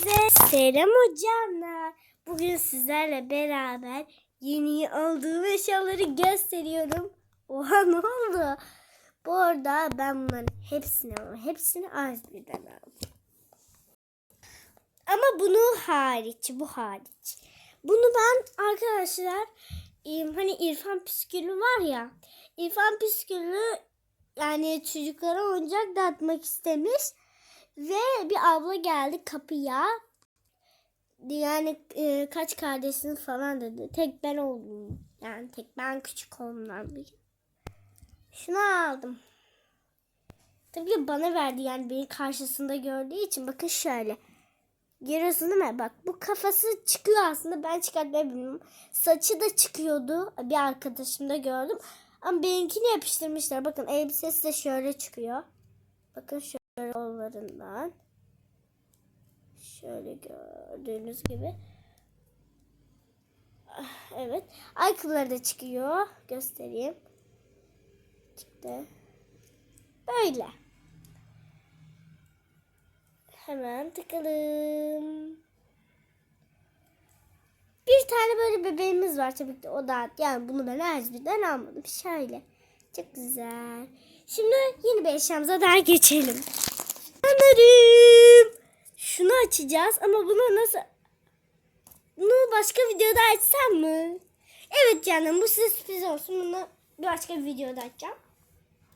Hepinize selam hocamlar. Bugün sizlerle beraber yeni aldığım eşyaları gösteriyorum. Oha ne oldu? Bu arada ben bunların hepsini ama hepsini az birden aldım. Ama bunu hariç, bu hariç. Bunu ben arkadaşlar hani İrfan Püskülü var ya. İrfan Püskülü yani çocuklara oyuncak dağıtmak istemiş. Ve bir abla geldi kapıya. Yani e, kaç kardeşsin falan dedi. Tek ben oldum. Yani tek ben küçük olanlar bir. Şunu aldım. Tabii ki bana verdi yani beni karşısında gördüğü için. Bakın şöyle. Görüyorsun değil mi? Bak bu kafası çıkıyor aslında. Ben çıkartmayı Saçı da çıkıyordu. Bir arkadaşımda gördüm. Ama benimkini yapıştırmışlar. Bakın elbisesi de şöyle çıkıyor. Bakın şöyle kollarından. Şöyle gördüğünüz gibi. Ah, Evet. Ayakkabıları da çıkıyor. Göstereyim. Çıktı. Böyle. Hemen tıkalım. Bir tane böyle bebeğimiz var tabii ki o da yani bunu ben Ezgi'den almadım. Şöyle. Çok güzel. Şimdi yeni bir eşyamıza daha geçelim. Sanırım şunu açacağız ama bunu nasıl bunu başka videoda açsam mı? Evet canım bu size sürpriz olsun. Bunu başka bir videoda açacağım.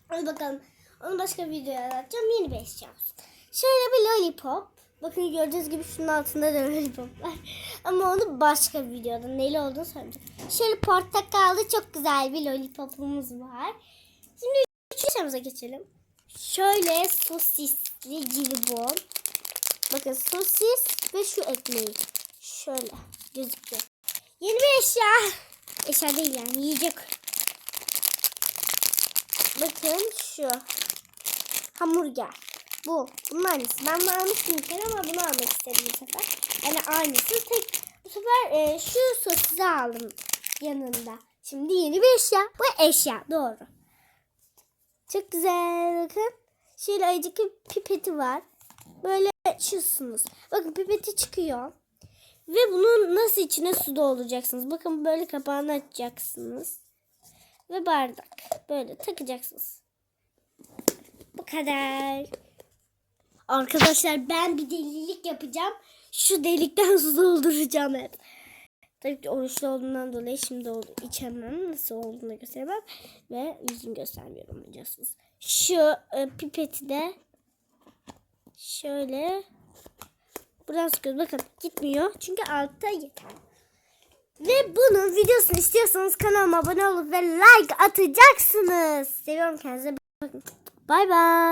Hadi bakalım. Onu başka bir videoda açacağım. Yeni bir eşya olsun. Şöyle bir lollipop. Bakın gördüğünüz gibi şunun altında da lollipop var. Ama onu başka bir videoda neli olduğunu söyleyeceğim. Şöyle portakallı çok güzel bir lollipopumuz var. Şimdi üçüncü geçelim. Şöyle sosisli jelibon. Bakın sosis ve şu ekmeği. Şöyle gözüküyor. Yeni bir eşya. Eşya değil yani yiyecek. Bakın şu. Hamburger. Bu. Bunun aynısı. Ben bunu almıştım bir ama bunu almak istedim bu sefer. Yani aynısı. Tek bu sefer e, şu sosisi aldım yanında. Şimdi yeni bir eşya. Bu eşya. Doğru. Çok güzel. Bakın. Şöyle ayıcık pipeti var. Böyle açıyorsunuz. Bakın pipeti çıkıyor. Ve bunu nasıl içine su dolduracaksınız? Bakın böyle kapağını açacaksınız. Ve bardak. Böyle takacaksınız. Bu kadar. Arkadaşlar ben bir delilik yapacağım. Şu delikten su dolduracağım hep. Tabii ki oruçlu olduğundan dolayı şimdi içemem. Nasıl olduğunu gösteremem. Ve yüzümü göstermiyorum biliyorsunuz. Şu e, pipeti de şöyle buradan sıkıyoruz. Bakın gitmiyor. Çünkü altta yeter. Ve bunun videosunu istiyorsanız kanalıma abone olup ve like atacaksınız. Seviyorum kendinize. Bakın. Bay bay.